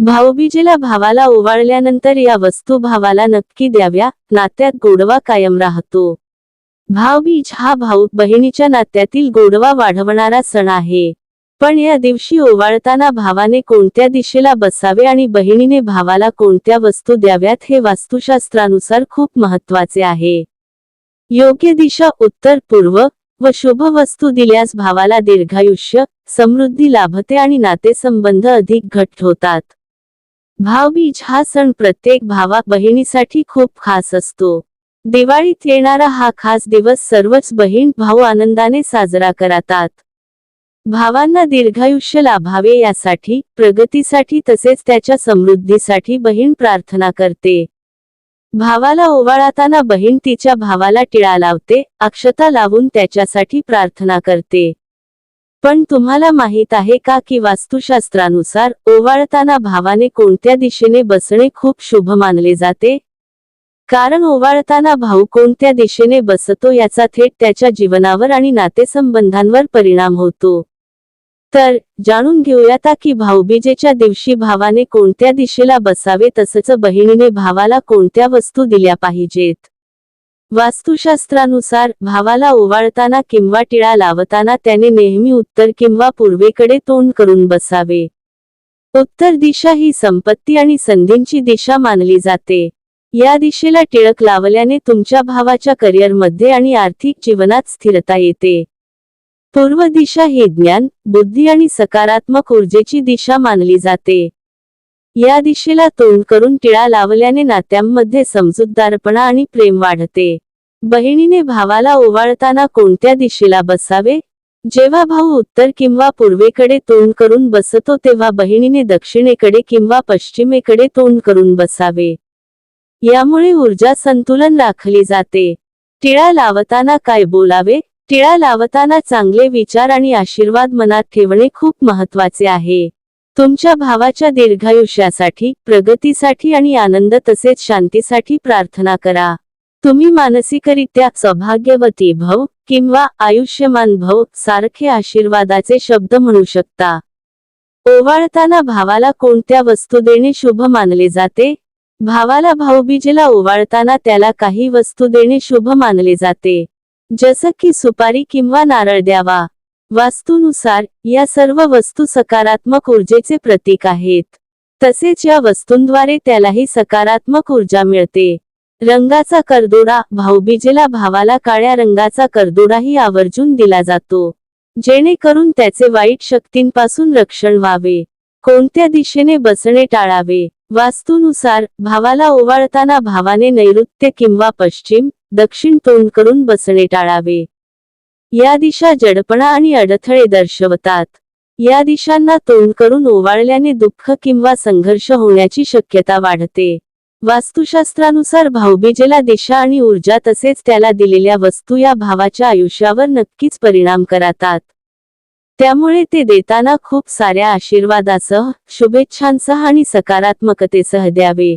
भाऊबीजेला भावाला ओवाळल्यानंतर या वस्तू भावाला नक्की द्याव्या नात्यात गोडवा कायम राहतो. भावबीज हा भाऊ बहिणीच्या नात्यातील गोडवा वाढवणारा सण आहे. पण या दिवशी ओवाळताना भावाने कोणत्या दिशेला बसावे आणि बहिणीने भावाला कोणत्या वस्तू द्याव्यात हे वास्तुशास्त्रानुसार खूप महत्त्वाचे आहे. योग्य दिशा उत्तर पूर्व व शुभ वस्तू दिल्यास भावाला दीर्घायुष्य समृद्धी लाभते आणि नातेसंबंध अधिक घट्ट होतात. भावबीज हा सण प्रत्येक भावा बहिणीसाठी खूप खास असतो. दिवाळीत येणारा हा खास दिवस सर्वच बहीण भाऊ आनंदाने साजरा करतात. भावांना दीर्घायुष्य लाभावे यासाठी प्रगतीसाठी तसेच त्याच्या समृद्धीसाठी बहीण प्रार्थना करते. भावाला ओवाळताना बहीण तिच्या भावाला टिळा लावते अक्षता लावून त्याच्यासाठी प्रार्थना करते. पण तुम्हाला माहीत आहे का की वास्तुशास्त्रानुसार ओवाळताना भावाने कोणत्या दिशेने बसणे खूप शुभ मानले जाते? कारण ओवाळताना भाऊ कोणत्या दिशेने बसतो याचा थेट त्याच्या जीवनावर आणि नातेसंबंधांवर परिणाम होतो. तर जाणून घेऊयात की भाऊबीजेच्या दिवशी भावाने कोणत्या दिशेला बसावे तसंच बहिणीने भावाला कोणत्या वस्तू दिल्या पाहिजेत? वास्तुशास्त्रानुसार भावाला ओवाळताना किंवा टिळा लावताना त्याने नेहमी उत्तर किंवा पूर्वेकडे तोंड करून बसावे. उत्तर दिशा ही संपत्ती आणि संधींची दिशा मानली जाते. या दिशेला टिळक लावल्याने तुमच्या भावाच्या करिअरमध्ये आणि आर्थिक जीवनात स्थिरता येते. पूर्व दिशा ही ज्ञान बुद्धी आणि सकारात्मक ऊर्जेची दिशा मानली जाते. या दिशेला तोंड करून टिळा लावल्याने नात्यांमध्ये समजूतदारपणा आणि प्रेम वाढते. बहिणीने भावाला ओवाळताना कोणत्या दिशेला बसावे? जेव्हा भाऊ उत्तर किंवा पूर्वेकडे तोंड करून बसतो तेव्हा बहिणीने दक्षिणेकडे किंवा पश्चिमेकडे तोंड करून बसावे. यामुळे ऊर्जा संतुलन राखली जाते. टिळा लावताना काय बोलावे? टिळा लावताना चांगले विचार आणि आशीर्वाद मनात ठेवणे खूप महत्त्वाचे आहे. तुमच्या भावाच्या दीर्घायुष्यासाठी प्रगतीसाठी आणि आनंद तसेच शांतीसाठी प्रार्थना करा. तुम्ही मानसिकरित्या सौभाग्यवती भव किंवा आयुष्यमान भव सारखे आशीर्वादाचे शब्द म्हणू शकता. ओवाळताना भावाला कोणत्या वस्तू देणे शुभ मानले जाते? भावाला भाऊबीजेला ओवाळताना त्याला काही वस्तू देणे शुभ मानले जाते. जसं की सुपारी किंवा नारळ द्यावा. वास्तूनुसार या सर्व वस्तू सकारात्मक ऊर्जेचे प्रतीक आहेत. तसेच या वस्तूंद्वारे त्यालाही सकारात्मक ऊर्जा मिळते. रंगाचा करदोडा भाऊबीजेला भावाला काळ्या रंगाचा करदोडाही आवर्जून दिला जातो. जेणेकरून त्याचे वाईट शक्तींपासून रक्षण व्हावे. कोणत्या दिशेने बसणे टाळावे? वास्तूनुसार भावाला ओवाळताना भावाने नैऋत्य किंवा पश्चिम दक्षिण तोंड करून बसणे टाळावे. या दिशा जडपणा आणि अडथळे दर्शवतात. या दिशांना तोंड करून ओवाळल्याने दुःख किंवा संघर्ष होण्याची शक्यता वाढते. वास्तुशास्त्रानुसार भाऊबीजेला दिशा आणि ऊर्जा तसेच त्याला दिलेल्या वस्तू या भावाच्या आयुष्यावर नक्कीच परिणाम करतात. त्यामुळे ते देताना खूप साऱ्या आशीर्वादासह शुभेच्छांसह आणि सकारात्मकतेसह द्यावे.